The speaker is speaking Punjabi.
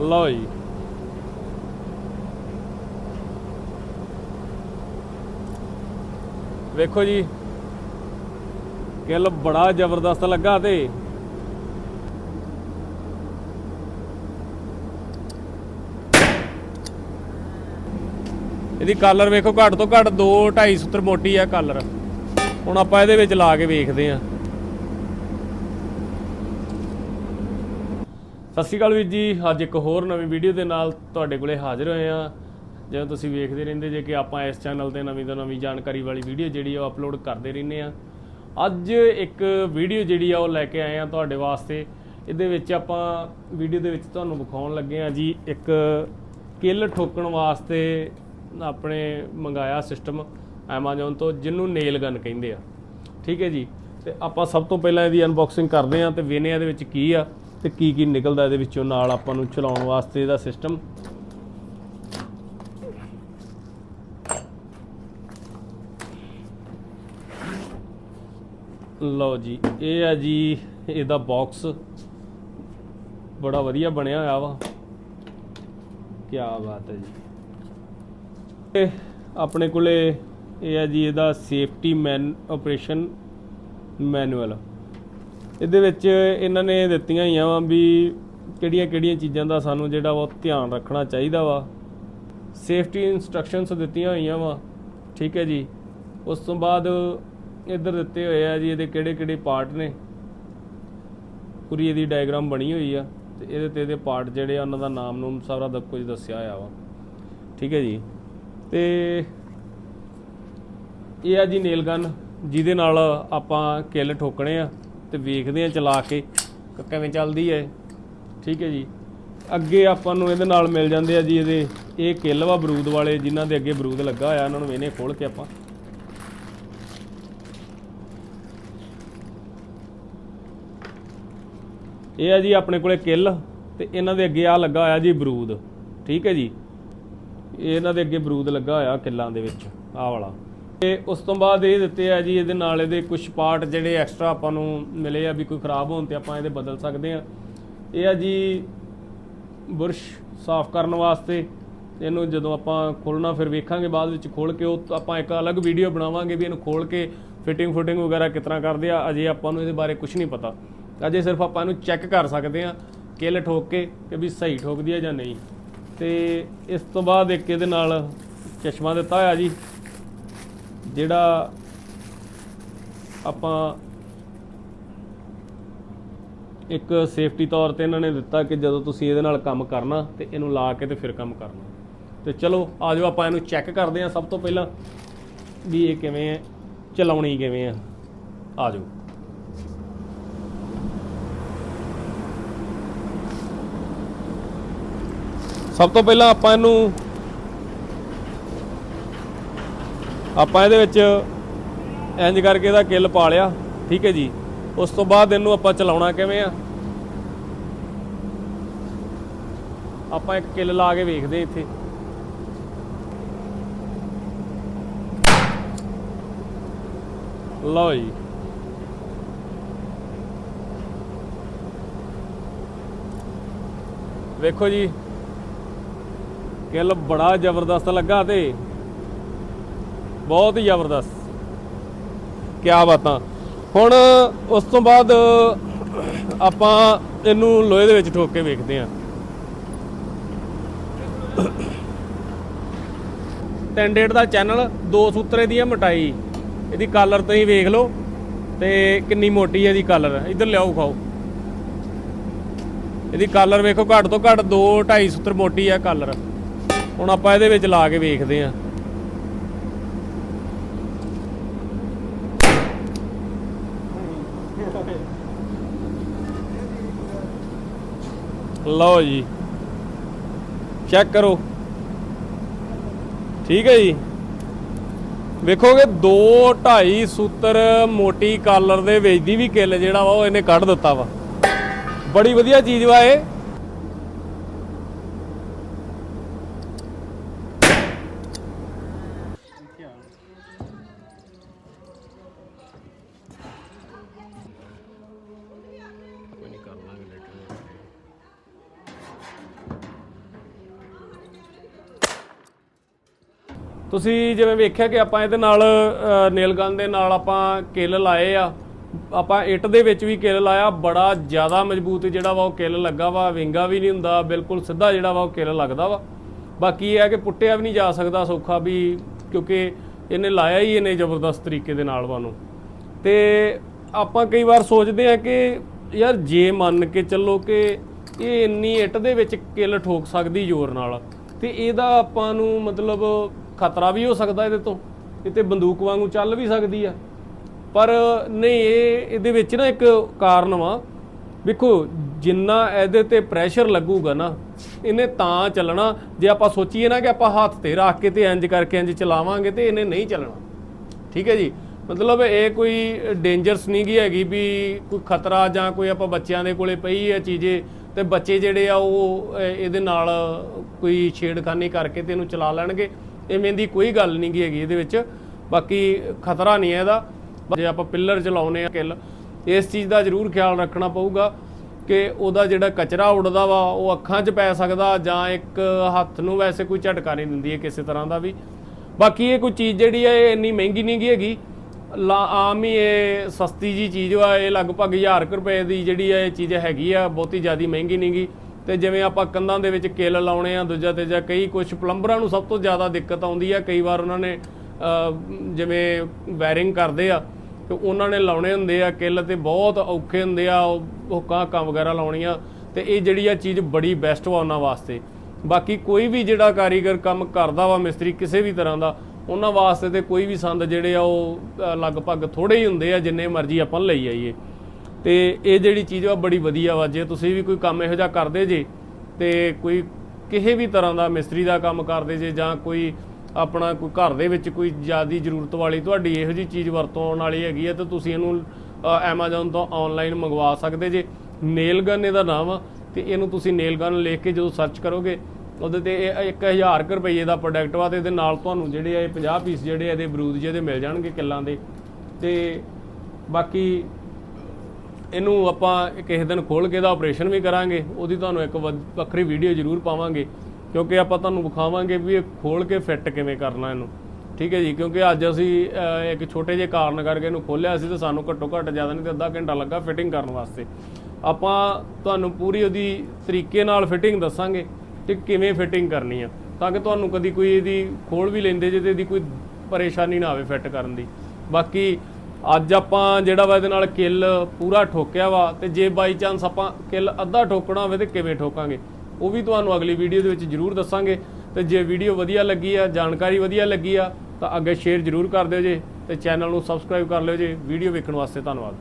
ਲਓ ਜੀ ਵੇਖੋ ਜੀ ਕਿੱਲ ਬੜਾ ਜ਼ਬਰਦਸਤ ਲੱਗਾ ਤੇ। ਇਹਦੀ ਕਾਲਰ ਵੇਖੋ, ਘੱਟ ਤੋਂ ਘੱਟ 2 2.5 ਸੂਤਰ ਮੋਟੀ ਆ ਕਾਲਰ ਹੁਣ ਆਪਾਂ ਇਹਦੇ ਵਿੱਚ ਲਾ ਕੇ ਵੇਖਦੇ ਆ ਸਤਿ ਸ਼੍ਰੀ ਅਕਾਲ ਵੀਰ ਜੀ, ਅੱਜ ਇੱਕ ਹੋਰ ਨਵੀਂ ਵੀਡੀਓ ਦੇ ਨਾਲ ਤੁਹਾਡੇ ਕੋਲੇ ਹਾਜ਼ਰ ਹੋਏ ਆ ਜਿਵੇਂ ਤੁਸੀਂ ਵੇਖਦੇ ਰਹਿੰਦੇ ਜੇ ਕਿ ਆਪਾਂ ਇਸ ਚੈਨਲ ਤੇ ਨਵੀਂ ਤੋਂ ਨਵੀਂ ਜਾਣਕਾਰੀ ਵਾਲੀ ਵੀਡੀਓ ਜਿਹੜੀ ਆ ਉਹ ਅਪਲੋਡ ਕਰਦੇ ਰਹਿੰਦੇ ਆ ਅੱਜ ਇੱਕ ਵੀਡੀਓ ਜਿਹੜੀ ਆ ਉਹ ਲੈ ਕੇ ਆਏ ਆ ਤੁਹਾਡੇ ਵਾਸਤੇ। ਇਹਦੇ ਵਿੱਚ ਆਪਾਂ ਵੀਡੀਓ ਦੇ ਵਿੱਚ ਤੁਹਾਨੂੰ ਵਿਖਾਉਣ ਲੱਗੇ ਆ ਜੀ, ਇੱਕ ਕਿੱਲ ਠੋਕਣ ਵਾਸਤੇ ਆਪਣੇ ਮੰਗਾਇਆ ਸਿਸਟਮ Amazon ਤੋਂ, ਜਿਹਨੂੰ ਨੇਲ ਗਨ ਕਹਿੰਦੇ ਆ। ਠੀਕ ਹੈ ਜੀ? ਤੇ ਆਪਾਂ ਸਭ ਤੋਂ ਪਹਿਲਾਂ ਇਹਦੀ ਅਨਬਾਕਸਿੰਗ ਕਰਦੇ ਆ ਤੇ ਵੇਨੇ ਇਹਦੇ ਵਿੱਚ ਕੀ ਆ। ਤੇ ਕੀ ਕੀ ਨਿਕਲਦਾ ਇਹਦੇ ਵਿੱਚੋਂ ਨਾਲ ਆਪਾਂ ਨੂੰ ਚਲਾਉਣ ਵਾਸਤੇ ਇਹਦਾ ਸਿਸਟਮ ਲਓ ਜੀ, ਇਹ ਆ ਜੀ ਇਹਦਾ ਬਾਕਸ ਬੜਾ ਵਧੀਆ ਬਣਿਆ ਹੋਇਆ ਵਾ। ਕੀ ਬਾਤ ਹੈ ਜੀ। ਤੇ ਆਪਣੇ ਕੋਲੇ ਇਹ ਆ ਜੀ ਇਹਦਾ ਸੇਫਟੀ ਮੈਨ ਆਪਰੇਸ਼ਨ ਮੈਨੂਅਲ ਇਹਦੇ ਵਿੱਚ ਇਹਨਾਂ ਨੇ ਦਿੱਤੀਆਂ ਹੀ ਆ ਵੀ ਕਿਹੜੀਆਂ ਕਿਹੜੀਆਂ ਚੀਜ਼ਾਂ ਦਾ ਸਾਨੂੰ ਜਿਹੜਾ ਵਾ ਉਹ ਧਿਆਨ ਰੱਖਣਾ ਚਾਹੀਦਾ ਵਾ। ਸੇਫਟੀ ਇਨਸਟਰਕਸ਼ਨਸ ਦਿੱਤੀਆਂ ਹੋਈਆਂ ਵਾ, ਠੀਕ ਹੈ ਜੀ। ਉਸ ਤੋਂ ਬਾਅਦ ਇੱਧਰ ਦਿੱਤੇ ਹੋਏ ਆ ਜੀ, ਇਹਦੇ ਕਿਹੜੇ ਕਿਹੜੇ ਪਾਰਟ ਨੇ। ਪੂਰੀ ਇਹਦੀ ਡਾਇਗਰਾਮ ਬਣੀ ਹੋਈ ਆ ਤੇ ਇਹਦੇ ਤੇ ਇਹਦੇ ਪਾਰਟ ਜਿਹੜੇ ਆ, ਉਹਨਾਂ ਦਾ ਨਾਮ ਨੂੰ ਸਾਰਾ ਦਾ ਕੁਝ ਦੱਸਿਆ ਹੋਇਆ ਵਾ। ਠੀਕ ਹੈ ਜੀ। ਤੇ ਇਹ ਆ ਜੀ ਨੇਲ ਗਨ, ਜਿਹਦੇ ਨਾਲ ਆਪਾਂ ਕਿੱਲ ਠੋਕਣੇ ਆ। ਤੇ ਵੇਖਦੇ ਆ ਚਲਾ ਕੇ ਕਿਵੇਂ ਚੱਲਦੀ ਹੈ। ਠੀਕ ਹੈ ਜੀ। ਅੱਗੇ ਆਪਾਂ ਨੂੰ ਇਹਦੇ ਨਾਲ ਮਿਲ ਜਾਂਦੇ ਆ ਜੀ ਇਹਦੇ ਇਹ ਕਿੱਲ ਵਾ ਬਰੂਦ ਵਾਲੇ, ਜਿਨ੍ਹਾਂ ਦੇ ਅੱਗੇ ਬਰੂਦ ਲੱਗਾ ਹੋਇਆ ਉਹਨਾਂ ਨੂੰ ਇਹਨੇ ਖੋਲ ਕੇ ਆਪਾਂ ਇਹ ਆ ਜੀ ਆਪਣੇ ਕੋਲੇ ਕਿੱਲ ਤੇ ਇਹਨਾਂ ਦੇ ਅੱਗੇ ਆ ਲੱਗਾ ਹੋਇਆ ਜੀ ਬਰੂਦ। ਠੀਕ ਹੈ ਜੀ। ਇਹਨਾਂ ਦੇ ਅੱਗੇ ਬਰੂਦ ਲੱਗਾ ਹੋਇਆ ਕਿੱਲਾਂ ਦੇ ਵਿੱਚ, ਆਹ ਵਾਲਾ। ਤੇ ਉਸ ਤੋਂ ਬਾਅਦ ਇਹ ਦਿੱਤੇ ਆ ਜੀ, ਇਹਦੇ ਨਾਲ ਇਹਦੇ ਕੁਝ ਪਾਰਟ ਜਿਹੜੇ ਐਕਸਟਰਾ ਆਪਾਂ ਨੂੰ ਮਿਲੇ ਆ ਵੀ ਕੋਈ ਖਰਾਬ ਹੋਣ ਤੇ ਆਪਾਂ ਇਹਦੇ ਬਦਲ ਸਕਦੇ ਆ। ਇਹ ਆ ਜੀ ਬੁਰਸ਼ ਸਾਫ਼ ਕਰਨ ਵਾਸਤੇ। ਇਹਨੂੰ ਜਦੋਂ ਆਪਾਂ ਖੋਲਣਾ ਫਿਰ ਵੇਖਾਂਗੇ ਬਾਅਦ ਵਿੱਚ ਖੋਲ ਕੇ ਉਹ ਆਪਾਂ ਇੱਕ ਅਲੱਗ ਵੀਡੀਓ ਬਣਾਵਾਂਗੇ ਵੀ ਇਹਨੂੰ ਖੋਲ ਕੇ ਫਿਟਿੰਗ ਫੁਟਿੰਗ ਵਗੈਰਾ ਕਿਤਨਾ ਕਰਦੇ ਆ, ਅਜੇ ਆਪਾਂ ਨੂੰ ਇਹਦੇ ਬਾਰੇ ਕੁਝ ਨਹੀਂ ਪਤਾ। ਅਜੇ ਸਿਰਫ ਆਪਾਂ ਇਹਨੂੰ ਚੈੱਕ ਕਰ ਸਕਦੇ ਆ ਕਿੱਲ ਠੋਕ ਕੇ ਕਿ ਵੀ ਸਹੀ ਠੋਕਦੀ ਹੈ ਜਾਂ ਨਹੀਂ। ਤੇ ਇਸ ਤੋਂ ਬਾਅਦ ਇੱਕ ਇਹਦੇ ਨਾਲ ਚਸ਼ਮਾ ਦਿੱਤਾ ਹੋਇਆ ਜੀ। ਜਿਹੜਾ ਆਪਾਂ ਇੱਕ ਸੇਫਟੀ ਤੌਰ ਤੇ ਇਹਨਾਂ ਨੇ ਦਿੱਤਾ ਕਿ ਜਦੋਂ ਤੁਸੀਂ ਇਹਦੇ ਨਾਲ ਕੰਮ ਕਰਨਾ ਤੇ ਇਹਨੂੰ ਲਾ ਕੇ ਤੇ ਫਿਰ ਕੰਮ ਕਰਨਾ। ਤੇ ਚਲੋ, ਆਜੋ ਆਪਾਂ ਇਹਨੂੰ ਚੈੱਕ ਕਰਦੇ ਹਾਂ ਸਭ ਤੋਂ ਪਹਿਲਾਂ ਵੀ ਇਹ ਕਿਵੇਂ ਹੈ, ਚਲਾਉਣੀ ਕਿਵੇਂ ਆ ਆਜੋ। ਸਭ ਤੋਂ ਪਹਿਲਾਂ ਆਪਾਂ ਇਹਨੂੰ ਆਪਾਂ ਇਹਦੇ ਵਿੱਚ ਇੰਜ ਕਰਕੇ ਇਹਦਾ ਕਿੱਲ ਪਾ ਲਿਆ, ਠੀਕ ਹੈ ਜੀ। ਉਸ ਤੋਂ ਬਾਅਦ ਇਹਨੂੰ ਆਪਾਂ ਚਲਾਉਣਾ ਕਿਵੇਂ ਆ? ਆਪਾਂ ਇੱਕ ਕਿੱਲ ਲਾ ਕੇ ਵੇਖਦੇ ਇੱਥੇ। ਲਓ ਜੀ। ਵੇਖੋ ਜੀ ਕਿੱਲ ਬੜਾ ਜ਼ਬਰਦਸਤ ਲੱਗਾ ਤੇ ਬਹੁਤ ਹੀ ਜ਼ਬਰਦਸਤ। ਕੀ ਬਾਤਾਂ। ਹੁਣ ਉਸ ਤੋਂ ਬਾਅਦ ਆਪਾਂ ਇਹਨੂੰ ਲੋਹੇ ਦੇ ਵਿੱਚ ਠੋਕ ਕੇ ਵੇਖਦੇ ਆਂ ਟੈਂਡੇਡ ਦਾ ਚੈਨਲ, ਦੋ ਸੂਤਰੇ ਦੀ ਹੈ ਮਟਾਈ। ਇਹਦੀ ਕਾਲਰ ਤੁਸੀਂ ਵੇਖ ਲਓ ਤੇ ਕਿੰਨੀ ਮੋਟੀ ਹੈ ਇਹਦੀ ਕਾਲਰ ਇੱਧਰ ਲਿਆਓ, ਖਾਓ। ਇਹਦੀ ਕਾਲਰ ਵੇਖੋ, ਘੱਟ ਤੋਂ ਘੱਟ 2 2.5 ਸੂਤਰ ਮੋਟੀ ਹੈ ਕਾਲਰ ਹੁਣ ਆਪਾਂ ਇਹਦੇ ਵਿੱਚ ਲਾ ਕੇ ਵੇਖਦੇ ਆਂ ਲਓ ਜੀ। ਚੈੱਕ ਕਰੋ। ਠੀਕ ਹੈ ਜੀ। ਵੇਖੋਗੇ 2 2.5 ਸੂਤਰ ਮੋਟੀ ਕਾਲਰ ਦੇ ਵਿੱਚ ਦੀ ਵੀ ਕਿੱਲ ਜਿਹੜਾ ਵਾ ਉਹ ਇਹਨੇ ਕੱਢ ਦਿੱਤਾ ਵਾ। ਬੜੀ ਵਧੀਆ ਚੀਜ਼ ਵਾ ਇਹ। ਤੁਸੀਂ ਜਿਵੇਂ ਵੇਖਿਆ ਕਿ ਆਪਾਂ ਇਹਦੇ ਨਾਲ ਨੇਲ ਗਨ ਦੇ ਨਾਲ ਆਪਾਂ ਕਿੱਲ ਲਾਏ ਆ। ਆਪਾਂ ਇੱਟ ਦੇ ਵਿੱਚ ਵੀ ਕਿੱਲ ਲਾਇਆ, ਬੜਾ ਜ਼ਿਆਦਾ ਮਜ਼ਬੂਤ ਜਿਹੜਾ ਵਾ ਉਹ ਕਿੱਲ ਲੱਗਾ ਵਾ, ਵਿੰਗਾ ਵੀ ਨਹੀਂ ਹੁੰਦਾ, ਬਿਲਕੁਲ ਸਿੱਧਾ ਜਿਹੜਾ ਵਾ ਉਹ ਕਿੱਲ ਲੱਗਦਾ ਵਾ। ਬਾਕੀ ਇਹ ਹੈ ਕਿ ਪੁੱਟਿਆ ਵੀ ਨਹੀਂ ਜਾ ਸਕਦਾ ਸੌਖਾ ਵੀ, ਕਿਉਂਕਿ ਇਹਨੇ ਲਾਇਆ ਹੀ ਇਹਨੇ ਜ਼ਬਰਦਸਤ ਤਰੀਕੇ ਦੇ ਨਾਲ ਵਾ ਨੂੰ ਤੇ ਆਪਾਂ ਕਈ ਵਾਰ ਸੋਚਦੇ ਆ ਕਿ ਯਾਰ ਜੇ ਮੰਨ ਕੇ ਚੱਲੋ ਕਿ ਇਹ ਇੰਨੀ ਇੱਟ ਦੇ ਵਿੱਚ ਕਿੱਲ ਠੋਕ ਸਕਦੀ ਜ਼ੋਰ ਨਾਲ, ਤੇ ਇਹਦਾ ਆਪਾਂ ਨੂੰ ਮਤਲਬ ਖਤਰਾ ਵੀ ਹੋ ਸਕਦਾ ਇਹਦੇ ਤੋਂ, ਇਹ ਤੇ ਬੰਦੂਕ ਵਾਂਗੂ ਚੱਲ ਵੀ ਸਕਦੀ ਆ। ਪਰ ਨਹੀਂ, ਇਹ, ਇਹਦੇ ਵਿੱਚ ਨਾ ਇੱਕ ਕਾਰਨ ਵਾ। ਵੇਖੋ, ਜਿੰਨਾ ਇਹਦੇ ਤੇ ਪ੍ਰੈਸ਼ਰ ਲੱਗੂਗਾ ਨਾ, ਇਹਨੇ ਤਾਂ ਚੱਲਣਾ। ਜੇ ਆਪਾਂ ਸੋਚੀਏ ਨਾ ਕਿ ਆਪਾਂ ਹੱਥ ਤੇ ਰੱਖ ਕੇ ਤੇ ਇੰਜ ਕਰਕੇ ਇੰਜ ਚਲਾਵਾਂਗੇ ਤੇ ਇਹਨੇ ਨਹੀਂ ਚੱਲਣਾ। ਠੀਕ ਹੈ ਜੀ? ਮਤਲਬ ਇਹ ਕੋਈ ਡੇਂਜਰਸ ਨਹੀਂ ਗੀ ਹੈਗੀ ਵੀ ਕੋਈ ਖਤਰਾ ਜਾਂ ਕੋਈ ਆਪਾਂ ਬੱਚਿਆਂ ਦੇ ਕੋਲੇ ਪਈ ਹੈ ਚੀਜ਼ੇ ਤੇ ਬੱਚੇ ਜਿਹੜੇ ਆ ਉਹ ਇਹਦੇ ਨਾਲ ਕੋਈ ਛੇੜਖਾਨੀ ਕਰਕੇ ਤੇ ਇਹਨੂੰ ਚਲਾ ਲੈਣਗੇ। ਇਵੇਂ ਦੀ ਕੋਈ ਗੱਲ ਨਹੀਂ ਗੀ ਹੈਗੀ ਇਹਦੇ ਵਿੱਚ। ਬਾਕੀ ਖਤਰਾ ਨਹੀਂ ਹੈ ਇਹਦਾ। ਜੇ ਆਪਾਂ ਪਿੱਲਰ ਚਲਾਉਨੇ ਆ ਕਿੱਲ, ਇਸ ਚੀਜ਼ ਦਾ ਜ਼ਰੂਰ ਖਿਆਲ ਰੱਖਣਾ ਪਊਗਾ ਕਿ ਉਹਦਾ ਜਿਹੜਾ ਕਚਰਾ ਉੱਡਦਾ ਵਾ, ਉਹ ਅੱਖਾਂ 'ਚ ਪੈ ਸਕਦਾ ਜਾਂ ਇੱਕ ਹੱਥ ਨੂੰ ਵੈਸੇ ਕੋਈ ਝਟਕਾ ਨਹੀਂ ਦਿੰਦੀ ਹੈ ਕਿਸੇ ਤਰ੍ਹਾਂ ਦਾ ਵੀ। ਬਾਕੀ ਇਹ ਕੋਈ ਚੀਜ਼ ਜਿਹੜੀ ਹੈ ਇਹ ਇੰਨੀ ਮਹਿੰਗੀ ਨਹੀਂ ਗੀ ਹੈਗੀ। ਲਾ ਆਮ ਹੀ ਇਹ ਸਸਤੀ ਜੀ ਚੀਜ਼ ਵਾ, ਇਹ ਲਗਭਗ 1000 ਕੁ ਰੁਪਏ ਦੀ ਜਿਹੜੀ ਹੈ ਇਹ ਚੀਜ਼ ਹੈਗੀ ਆ, ਬਹੁਤੀ ਜ਼ਿਆਦਾ ਮਹਿੰਗੀ ਨਹੀਂ ਗੀ। ਤੇ ਜਿਵੇਂ ਆਪਾਂ ਕੰਧਾਂ ਦੇ ਵਿੱਚ ਕਿੱਲ ਲਾਉਣੇ ਆ, ਦੂਜਾ ਤੀਜਾ ਕਈ ਕੁਝ ਪਲੰਬਰਾਂ ਨੂੰ ਸਭ ਤੋਂ ਜ਼ਿਆਦਾ ਦਿੱਕਤ ਆਉਂਦੀ ਆ। ਕਈ ਵਾਰ ਉਹਨਾਂ ਨੇ ਜਿਵੇਂ ਵਾਇਰਿੰਗ ਕਰਦੇ ਆ, ਤੇ ਉਹਨਾਂ ਨੇ ਲਾਉਣੇ ਹੁੰਦੇ ਆ ਕਿੱਲ ਤੇ ਬਹੁਤ ਔਖੇ ਹੁੰਦੇ ਆ, ਉਹ ਹੁੱਕਾਂ ਹੱਕਾਂ ਵਗੈਰਾ ਲਾਉਣੀਆਂ, ਤੇ ਇਹ ਜਿਹੜੀ ਆ ਚੀਜ਼ ਬੜੀ ਬੈਸਟ ਵਾ ਉਹਨਾਂ ਵਾਸਤੇ। ਬਾਕੀ ਕੋਈ ਵੀ ਜਿਹੜਾ ਕਾਰੀਗਰ ਕੰਮ ਕਰਦਾ ਵਾ ਮਿਸਤਰੀ ਕਿਸੇ ਵੀ ਤਰ੍ਹਾਂ ਦਾ, ਉਹਨਾਂ ਵਾਸਤੇ ਤੇ ਕੋਈ ਵੀ ਸੰਦ ਜਿਹੜੇ ਆ ਉਹ ਲਗਭਗ ਥੋੜੇ ਹੀ ਹੁੰਦੇ ਆ, ਜਿੰਨੇ ਮਰਜ਼ੀ ਆਪਾਂ ਲਈ ਆਈਏ। ਤੇ ਇਹ ਜਿਹੜੀ ਚੀਜ਼ ਆ ਬੜੀ ਵਧੀਆ ਵਾ। ਜੇ ਤੁਸੀਂ ਵੀ ਕੋਈ ਕੰਮ ਇਹੋ ਜਿਹਾ ਕਰਦੇ ਜੇ ਤੇ ਕੋਈ ਕਿਸੇ ਵੀ ਤਰ੍ਹਾਂ ਦਾ ਮਿਸਤਰੀ ਦਾ ਕੰਮ ਕਰਦੇ ਜੇ ਜਾਂ ਕੋਈ ਆਪਣਾ ਕੋਈ ਘਰ ਦੇ ਵਿੱਚ ਕੋਈ ਜ਼ਿਆਦੀ ਜ਼ਰੂਰਤ ਵਾਲੀ ਤੁਹਾਡੀ ਇਹੋ ਜਿਹੀ ਚੀਜ਼ ਵਰਤੋਂ ਆਉਣ ਵਾਲੀ ਹੈਗੀ ਆ, ਤਾਂ ਤੁਸੀਂ ਇਹਨੂੰ ਐਮਾਜ਼ਨ ਤੋਂ ਆਨਲਾਈਨ ਮੰਗਵਾ ਸਕਦੇ ਜੇ। ਨੇਲ ਗਨ ਇਹਦਾ ਨਾਮ ਆ, ਤੇ ਇਹਨੂੰ ਤੁਸੀਂ ਨੇਲ ਗਨ ਲਿਖ ਕੇ ਜਦੋਂ ਸਰਚ ਕਰੋਗੇ, ਉਹਦੇ ਤੇ ਇਹ 1000 ਕੁ ਰੁਪਏ ਦਾ ਪ੍ਰੋਡਕਟ ਵਾ, ਤੇ ਇਹਦੇ ਨਾਲ ਤੁਹਾਨੂੰ ਜਿਹੜੇ ਆ ਇਹ 50 ਪੀਸ ਜਿਹੜੇ ਆ ਇਹਦੇ ਬਰੂਦ ਜਿਹਦੇ ਮਿਲ ਜਾਣਗੇ ਕਿੱਲਾਂ ਦੇ। ਤੇ ਬਾਕੀ ਇਹਨੂੰ ਆਪਾਂ ਕਿਸੇ ਦਿਨ ਖੋਲ ਕੇ ਇਹਦਾ ਆਪਰੇਸ਼ਨ ਵੀ ਕਰਾਂਗੇ, ਉਹਦੀ ਤੁਹਾਨੂੰ ਇੱਕ ਵੱਖਰੀ ਵੀਡੀਓ ਜ਼ਰੂਰ ਪਾਵਾਂਗੇ, ਕਿਉਂਕਿ ਆਪਾਂ ਤੁਹਾਨੂੰ ਵਿਖਾਵਾਂਗੇ ਵੀ ਇਹ ਖੋਲ ਕੇ ਫਿੱਟ ਕਿਵੇਂ ਕਰਨਾ ਇਹਨੂੰ। ਠੀਕ ਹੈ ਜੀ, ਕਿਉਂਕਿ ਅੱਜ ਅਸੀਂ ਇੱਕ ਛੋਟੇ ਜਿਹੇ ਕਾਰਨ ਕਰਕੇ ਇਹਨੂੰ ਖੋਲਿਆ ਸੀ ਤੇ ਸਾਨੂੰ ਘੱਟੋ ਘੱਟ ਜ਼ਿਆਦਾ ਨਹੀਂ ਤੇ ਅੱਧਾ ਘੰਟਾ ਲੱਗਾ ਫਿਟਿੰਗ ਕਰਨ ਵਾਸਤੇ। ਆਪਾਂ ਤੁਹਾਨੂੰ ਪੂਰੀ ਉਹਦੀ ਤਰੀਕੇ ਨਾਲ ਫਿਟਿੰਗ ਦੱਸਾਂਗੇ ਕਿ ਕਿਵੇਂ ਫਿਟਿੰਗ ਕਰਨੀ ਆ, ਤਾਂ ਕਿ ਤੁਹਾਨੂੰ ਕਦੀ ਕੋਈ ਇਹਦੀ ਖੋਲ ਵੀ ਲੈਂਦੇ ਜੇ ਤੇ ਇਹਦੀ ਕੋਈ ਪਰੇਸ਼ਾਨੀ ਨਾ ਆਵੇ ਫਿੱਟ ਕਰਨ ਦੀ। ਬਾਕੀ ਅੱਜ ਆਪਾਂ ਜਿਹੜਾ ਵਾ ਇਹਦੇ ਨਾਲ ਕਿੱਲ ਪੂਰਾ ਠੋਕਿਆ ਵਾ ਤੇ ਜੇ ਬਾਈ ਚਾਂਸ ਆਪਾਂ ਕਿੱਲ ਅੱਧਾ ਠੋਕਣਾ ਹੋਵੇ ਤੇ ਕਿਵੇਂ ਠੋਕਾਂਗੇ, ਉਹ ਵੀ ਤੁਹਾਨੂੰ ਅਗਲੀ ਵੀਡੀਓ ਦੇ ਵਿੱਚ ਜਰੂਰ ਦੱਸਾਂਗੇ। ਤੇ ਜੇ ਵੀਡੀਓ ਵਧੀਆ ਲੱਗੀ ਆ, ਜਾਣਕਾਰੀ ਵਧੀਆ ਲੱਗੀ ਆ, ਤਾਂ ਅੱਗੇ ਸ਼ੇਅਰ ਜਰੂਰ ਕਰ ਦਿਓ ਜੇ ਤੇ ਚੈਨਲ ਨੂੰ ਸਬਸਕ੍ਰਾਈਬ ਕਰ ਲਿਓ ਜੇ। ਵੀਡੀਓ ਵੇਖਣ ਵਾਸਤੇ ਧੰਨਵਾਦ।